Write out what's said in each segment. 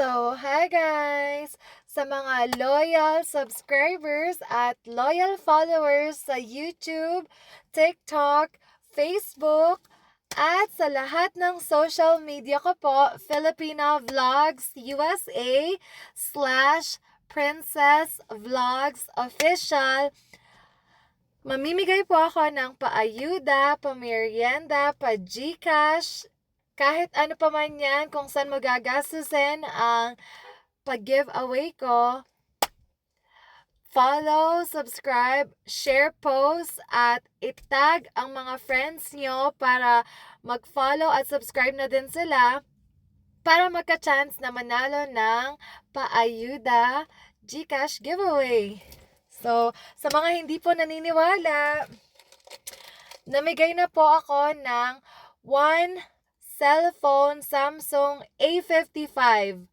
So, hi guys! Sa mga loyal subscribers at loyal followers sa YouTube, TikTok, Facebook, at sa lahat ng social media ko po, Filipino Vlogs USA slash Princess Vlogs Official. Mamimigay po ako ng paayuda, pamerienda, pa-Gcash, kahit ano pa man yan, kung saan mo gagastusin ang pag-giveaway ko. Follow, subscribe, share posts, at itag ang mga friends nyo para mag-follow at subscribe na din sila para magka-chance na manalo ng paayuda Gcash giveaway. So, sa mga hindi po naniniwala, namigay na po ako ng one cellphone Samsung A55.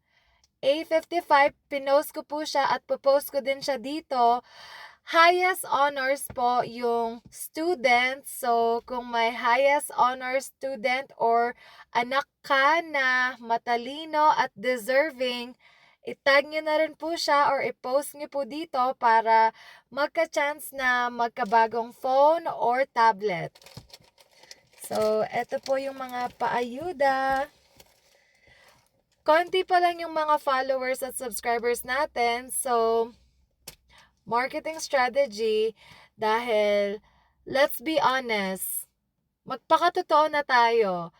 A55, pinost ko po siya at popost ko din siya dito. Highest honors po yung student. So, kung may highest honors student or anak ka na matalino at deserving, itag nyo na rin po siya or i-post nyo po dito para magka-chance na magkabagong phone or tablet. So, eto po yung mga paayuda. Konti pa lang yung mga followers at subscribers natin. So, marketing strategy dahil let's be honest, magpakatotoo na tayo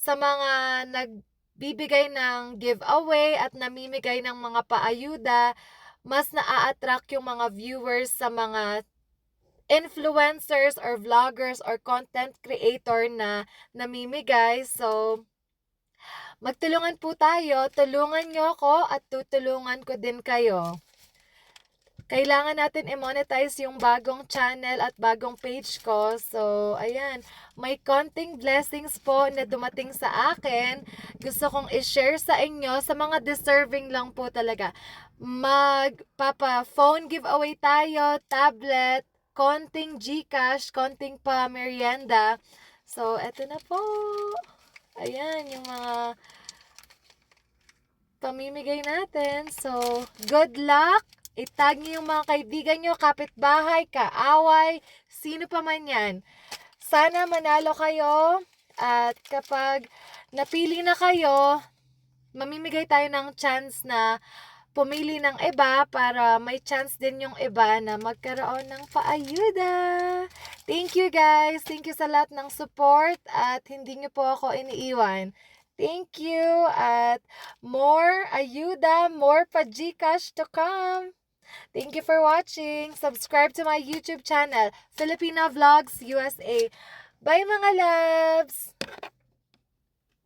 sa mga nagbibigay ng giveaway at namimigay ng mga paayuda, mas naa-attract yung mga viewers sa mga influencers or vloggers or content creator na namimigay. So, magtulungan po tayo. Tulungan nyo ako at tutulungan ko din kayo. Kailangan natin i-monetize yung bagong channel at bagong page ko. So, ayan. May konting blessings po na dumating sa akin. Gusto kong i-share sa inyo sa mga deserving lang po talaga. Magpapa phone giveaway tayo, tablet, konting Gcash, konting pa merienda. So, eto na po. Ayan, yung mga pamimigay natin. So, good luck! Itag niyo yung mga kaibigan nyo, kapitbahay, kaaway, sino pa man yan. Sana manalo kayo at kapag napili na kayo, mamimigay tayo ng chance na pumili ng iba para may chance din yung iba na magkaroon ng paayuda. Thank you guys. Thank you sa lahat ng support at hindi niyo po ako iniiwan. Thank you at more ayuda, more pa Gcash to come. Thank you for watching. Subscribe to my YouTube channel, Filipino Vlogs USA. Bye mga loves!